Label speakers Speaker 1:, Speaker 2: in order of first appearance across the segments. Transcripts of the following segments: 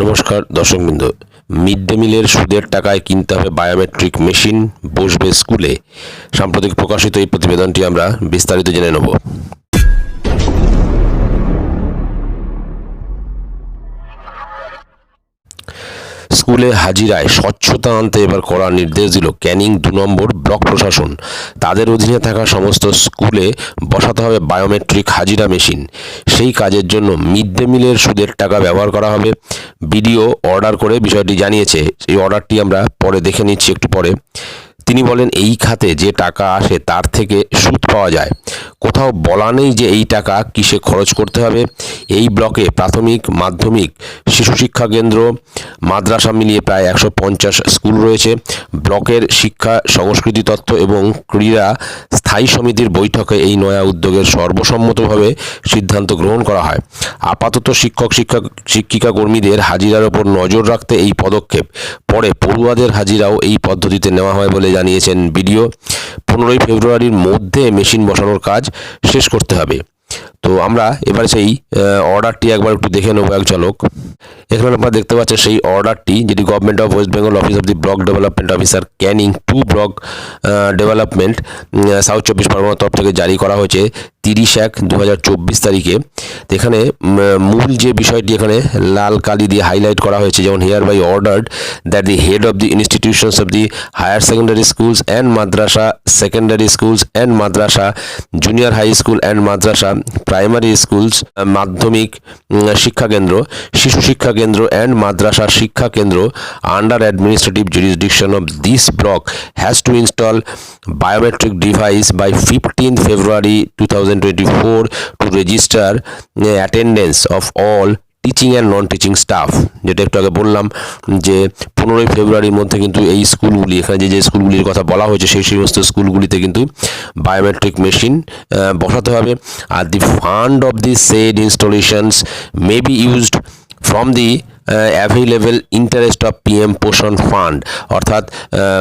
Speaker 1: নমস্কার দর্শকবৃন্দ mid day মিলের সুদের টাকায় কিনতে হবে বায়োমেট্রিক মেশিন বসবে স্কুলে সাম্প্রতিক প্রকাশিত এই প্রতিবেদনটি আমরা বিস্তারিত জেনে নেব স্কুলে হাজিরায় স্বচ্ছতা আনতে এবার করার নির্দেশ দিল ক্যানিং দু নম্বর ব্লক প্রশাসন তাদের অধীনে থাকা সমস্ত স্কুলে বসাতে হবে বায়োমেট্রিক হাজিরা মেশিন সেই কাজের জন্য মিড ডে মিলের সুদের টাকা ব্যবহার করা হবে বিডিও অর্ডার করে বিষয়টি জানিয়েছে এই অর্ডারটি আমরা পরে দেখে নিচ্ছি একটু পরে তিনি বলেন এই খাতে যে টাকা আসে তার থেকে সুদ পাওয়া যায় কোথাও বলা নেই যে এই টাকা কিসে খরচ করতে হবে এই ব্লকে প্রাথমিক মাধ্যমিক শিশু শিক্ষা কেন্দ্র মাদ্রাসা মিলিয়ে প্রায় একশো পঞ্চাশ স্কুল রয়েছে ব্লকের শিক্ষা সংস্কৃতি তত্ত্ব এবং ক্রীড়া স্থায়ী সমিতির বৈঠকে এই নয়া উদ্যোগের সর্বসম্মতভাবে সিদ্ধান্ত গ্রহণ করা হয় আপাতত শিক্ষক শিক্ষা শিক্ষিকা কর্মীদের হাজিরার ওপর নজর রাখতে এই পদক্ষেপ পরে পড়ুয়াদের হাজিরাও এই পদ্ধতিতে নেওয়া হয় বলে জানিয়েছেন বিডিও পনেরোই ফেব্রুয়ারির মধ্যে মেশিন বসানোর কাজ শেষ করতে হবে তো আমরা এবার সেই অর্ডারটি একবার একটু দেখে নেবো এক ঝলক এখানে আপনারা দেখতে পাচ্ছেন সেই অর্ডারটি যেটি government of West Bengal office of the block development officer Canning two block development South চব্বিশ পরগনা তরফ থেকে জারি করা হয়েছে তিরিশ এক দু তারিখে এখানে মূল যে বিষয়টি এখানে লাল কালি দিয়ে হাইলাইট করা হয়েছে যেমন hereby ordered that the head of the institutions of the higher secondary schools and madrasa secondary schools and madrasa junior high school and madrasa primary schools uh, Madhyamik Shiksha কেন্দ্র শিশু শিক্ষা কেন্দ্র and madrasa Shiksha Kendra under administrative jurisdiction of this block has to install biometric device by fifteen February two thousand twenty four to register attendance of all teaching and non teaching staff যেটা একটু আগে বললাম যে পনেরোই ফেব্রুয়ারির মধ্যে কিন্তু এই স্কুলগুলি এখানে যে যে স্কুলগুলির কথা বলা হয়েছে সেই সমস্ত স্কুলগুলিতে কিন্তু বায়োমেট্রিক মেশিন বসাতে হবে আর the fund of the said installations may be used from the available interest of PM Poshan fund অর্থাৎ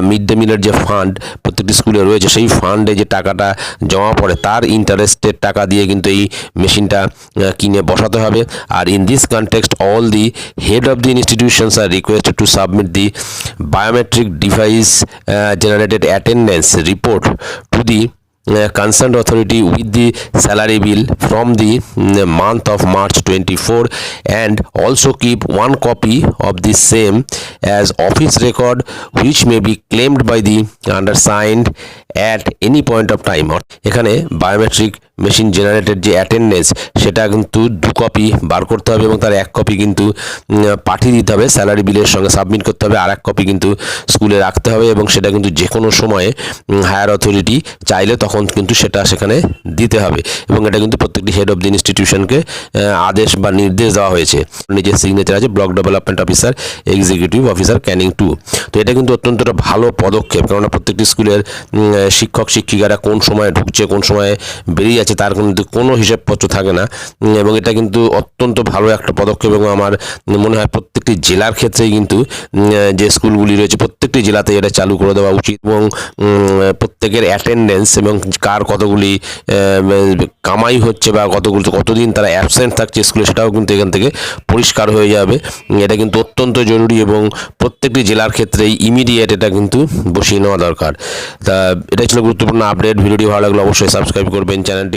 Speaker 1: মিড ডে মিলের যে ফান্ড প্রত্যেকটি স্কুলে রয়েছে সেই ফান্ডে যে টাকাটা জমা পড়ে তার ইন্টারেস্টের টাকা দিয়ে কিন্তু এই মেশিনটা কিনে বসাতে হবে আর in this context all the head of the institutions are requested to submit the biometric device generated attendance report to the Uh, concerned authority with the salary bill from the mm, month of March 24, and also keep one copy of the same as office record, which may be claimed by the undersigned at any point of time. এখানে biometric machine generated যে attendance সেটা কিন্তু দু copy বার করতে হবে এবং তার এক কপি কিন্তু পাঠিয়ে দিতে হবে স্যালারি বিলের সঙ্গে সাবমিট করতে হবে আর এক কপি কিন্তু স্কুলে রাখতে হবে এবং সেটা কিন্তু যে কোনো সময়ে হায়ার অথরিটি চাইলে তখন কিন্তু সেটা সেখানে দিতে হবে এবং এটা কিন্তু প্রত্যেকটি হেড অফ দি ইনস্টিটিউশনকে আদেশ বা নির্দেশ দেওয়া হয়েছে নিজের সিগনেচার আছে block development officer executive officer Canning two তো এটা কিন্তু অত্যন্ত একটা ভালো পদক্ষেপ কেননা প্রত্যেকটি স্কুলের শিক্ষক শিক্ষিকারা কোন সময়ে ঢুকছে কোন সময়ে বেরিয়ে আছে তার কিন্তু কোনো হিসাবপত্র থাকে না এবং এটা কিন্তু অত্যন্ত ভালো একটা পদক্ষেপ এবং আমার মনে হয় প্রত্যেকটি জেলার ক্ষেত্রেই কিন্তু যে স্কুলগুলি রয়েছে প্রত্যেকটি জেলাতে এটা চালু করে দেওয়া উচিত এবং প্রত্যেকের অ্যাটেন্ডেন্স এবং কার কতগুলি কামাই হচ্ছে বা কতগুলি কতদিন তারা অ্যাবসেন্ট থাকছে স্কুলে সেটাও কিন্তু এখান থেকে পরিষ্কার হয়ে যাবে এটা কিন্তু অত্যন্ত জরুরি এবং প্রত্যেকটি জেলার ক্ষেত্রেই ইমিডিয়েট এটা কিন্তু বসিয়ে নেওয়া দরকার তা এটা ছিল গুরুত্বপূর্ণ আপডেট ভিডিওটি ভালো লাগলে অবশ্যই সাবস্ক্রাইব করবেন চ্যানেলটি